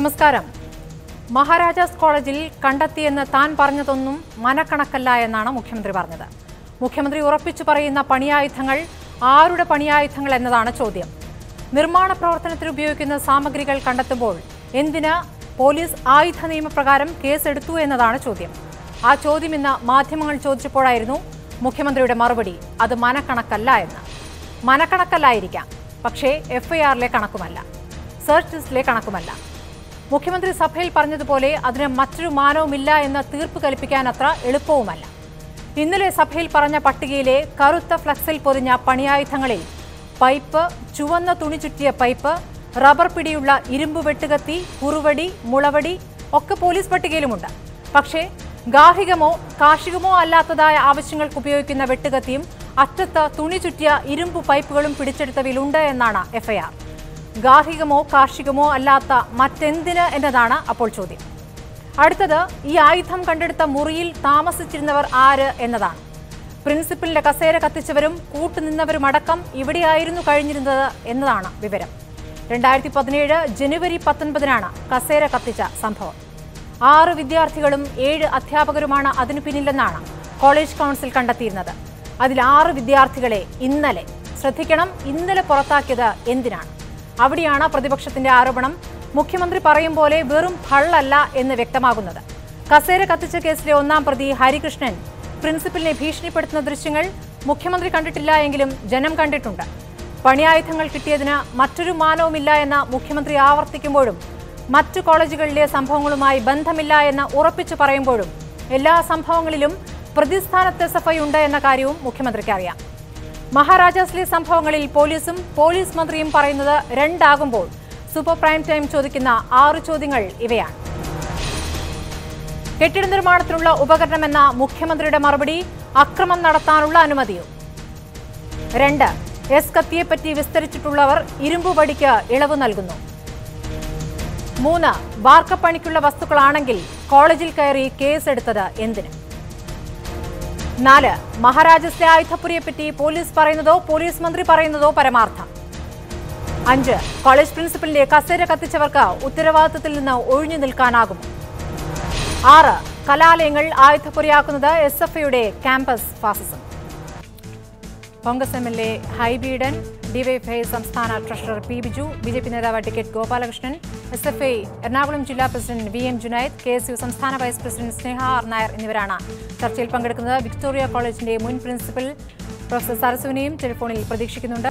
നമസ്കാരം. മഹാരാജാസ് കോളേജിൽ കണ്ടെത്തിയെന്ന് താൻ പറഞ്ഞതൊന്നും മനക്കണക്കല്ല എന്നാണ് മുഖ്യമന്ത്രി പറഞ്ഞത്. മുഖ്യമന്ത്രി ഉറപ്പിച്ചു പറയുന്ന പണിയായുധങ്ങൾ ആരുടെ പണിയായുധങ്ങൾ എന്നതാണ് ചോദ്യം. നിർമ്മാണ പ്രവർത്തനത്തിൽ ഉപയോഗിക്കുന്ന സാമഗ്രികൾ കണ്ടെത്തുമ്പോൾ എന്തിന് പോലീസ് ആയുധ നിയമപ്രകാരം കേസെടുത്തു എന്നതാണ് ചോദ്യം. ആ ചോദ്യം ഇന്ന് മാധ്യമങ്ങൾ ചോദിച്ചപ്പോഴായിരുന്നു മുഖ്യമന്ത്രിയുടെ മറുപടി അത് മനക്കണക്കല്ല എന്ന്. മനക്കണക്കല്ലായിരിക്കാം പക്ഷേ എഫ്ഐആറിലെ കണക്കുമല്ല. സെർച്ച് ലിസ്റ്റിലെ കണക്കുമല്ല. മുഖ്യമന്ത്രി സഭയിൽ പറഞ്ഞതുപോലെ അതിന് മറ്റൊരു മാനവുമില്ല എന്ന തീർപ്പ് കൽപ്പിക്കാൻ അത്ര എളുപ്പവുമല്ല. ഇന്നലെ സഭയിൽ പറഞ്ഞ പട്ടികയിലെ കറുത്ത ഫ്ലക്സിൽ പൊതിഞ്ഞ പണിയായുധങ്ങളിൽ പൈപ്പ് ചുവന്ന തുണി ചുറ്റിയ പൈപ്പ് റബ്ബർ പിടിയുള്ള ഇരുമ്പ് വെട്ടുകത്തി കുറുവടി മുളവടി ഒക്കെ പോലീസ് പട്ടികയിലുമുണ്ട്. പക്ഷേ ഗാർഹികമോ കാർഷികമോ അല്ലാത്തതായ ആവശ്യങ്ങൾക്ക് ഉപയോഗിക്കുന്ന വെട്ടുകത്തിയും അറ്റത്ത് തുണി ചുറ്റിയ ഇരുമ്പ് പൈപ്പുകളും പിടിച്ചെടുത്തവയിലുണ്ട് എന്നാണ് എഫ്ഐആർ. ഗാർഹികമോ കാർഷികമോ അല്ലാത്ത മറ്റെന്തിന് എന്നതാണ് അപ്പോൾ ചോദ്യം. അടുത്തത് ഈ ആയുധം കണ്ടെടുത്ത മുറിയിൽ താമസിച്ചിരുന്നവർ ആര് എന്നതാണ്. പ്രിൻസിപ്പലിന്റെ കസേര കത്തിച്ചവരും കൂട്ടുനിന്നവരുമടക്കം ഇവിടെയായിരുന്നു കഴിഞ്ഞിരുന്നത് എന്നതാണ് വിവരം. രണ്ടായിരത്തി പതിനേഴ് ജനുവരി പത്തൊൻപതിനാണ് കസേര കത്തിച്ച സംഭവം. ആറ് വിദ്യാർത്ഥികളും ഏഴ് അധ്യാപകരുമാണ് അതിനു പിന്നിലെന്നാണ് കോളേജ് കൗൺസിൽ കണ്ടെത്തിയിരുന്നത്. അതിൽ ആറ് വിദ്യാർത്ഥികളെ ഇന്നലെ ശ്രദ്ധിക്കണം ഇന്നലെ പുറത്താക്കിയത് എന്തിനാണ്? അവിടെയാണ് പ്രതിപക്ഷത്തിന്റെ ആരോപണം. മുഖ്യമന്ത്രി പറയും പോലെ വെറും ഭള്ളല്ല എന്ന് വ്യക്തമാകുന്നത്. കസേര കത്തിച്ച കേസിലെ ഒന്നാം പ്രതി ഹരികൃഷ്ണൻ പ്രിൻസിപ്പലിനെ ഭീഷണിപ്പെടുത്തുന്ന ദൃശ്യങ്ങൾ മുഖ്യമന്ത്രി കണ്ടിട്ടില്ല എങ്കിലും ജനം കണ്ടിട്ടുണ്ട്. പണിയായുധങ്ങൾ കിട്ടിയതിന് മറ്റൊരു മാനവുമില്ല എന്ന മുഖ്യമന്ത്രി ആവർത്തിക്കുമ്പോഴും മറ്റു കോളേജുകളിലെ സംഭവങ്ങളുമായി ബന്ധമില്ല എന്ന് ഉറപ്പിച്ചു പറയുമ്പോഴും എല്ലാ സംഭവങ്ങളിലും പ്രതിസ്ഥാനത്ത് എസ് എഫ് ഐ ഉണ്ട് എന്ന കാര്യവും മുഖ്യമന്ത്രിക്ക് അറിയാം. മഹാരാജാസിലെ സംഭവങ്ങളിൽ പോലീസും പോലീസ് മന്ത്രിയും പറയുന്നത് രണ്ടാകുമ്പോൾ. സൂപ്പർ പ്രൈം ടൈം ചോദിക്കുന്ന ആറ് ചോദ്യങ്ങൾ ഇവയാണ്. കെട്ടിട നിർമ്മാണത്തിനുള്ള ഉപകരണമെന്ന മുഖ്യമന്ത്രിയുടെ മറുപടി അക്രമം നടത്താനുള്ള അനുമതിയോ. രണ്ട് എസ് കത്തിയെപ്പറ്റി വിസ്തരിച്ചിട്ടുള്ളവർ ഇരുമ്പുപടിക്ക് ഇളവ് നൽകുന്നു. മൂന്ന് വാർക്കപ്പണിക്കുള്ള വസ്തുക്കളാണെങ്കിൽ കോളേജിൽ കയറി കേസെടുത്തത് എന്തിന്? നാല് മഹാരാജസ്ഥ ആയുധപ്പുരിയെ പറ്റി പോലീസ് പറയുന്നതോ പോലീസ് മന്ത്രി പറയുന്നതോ പരമാർത്ഥം. അഞ്ച് കോളേജ് പ്രിൻസിപ്പലിന്റെ കസേര കത്തിച്ചവർക്ക് ഉത്തരവാദിത്തത്തിൽ നിന്ന് ഒഴിഞ്ഞു നിൽക്കാനാകും. ആറ് കലാലയങ്ങൾ ആയുധപ്പുരയാക്കുന്നത് എസ് എഫ് ഐയുടെ campus fascism Congress M L A Hibi Eden DYFI സംസ്ഥാന treasurer P Biju B J P നേതാവ് advocate Gopalakrishnan S F I Ernakulam ജില്ലാ president V M Junaid K S U സംസ്ഥാന vice president Sneha R Nair എന്നിവരാണ്. ചർച്ചയിൽ പങ്കെടുക്കുന്നത് Victoria കോളേജിന്റെ മുൻ principal professor സരസുവിനെയും ടെലിഫോണിൽ പ്രതീക്ഷിക്കുന്നുണ്ട്.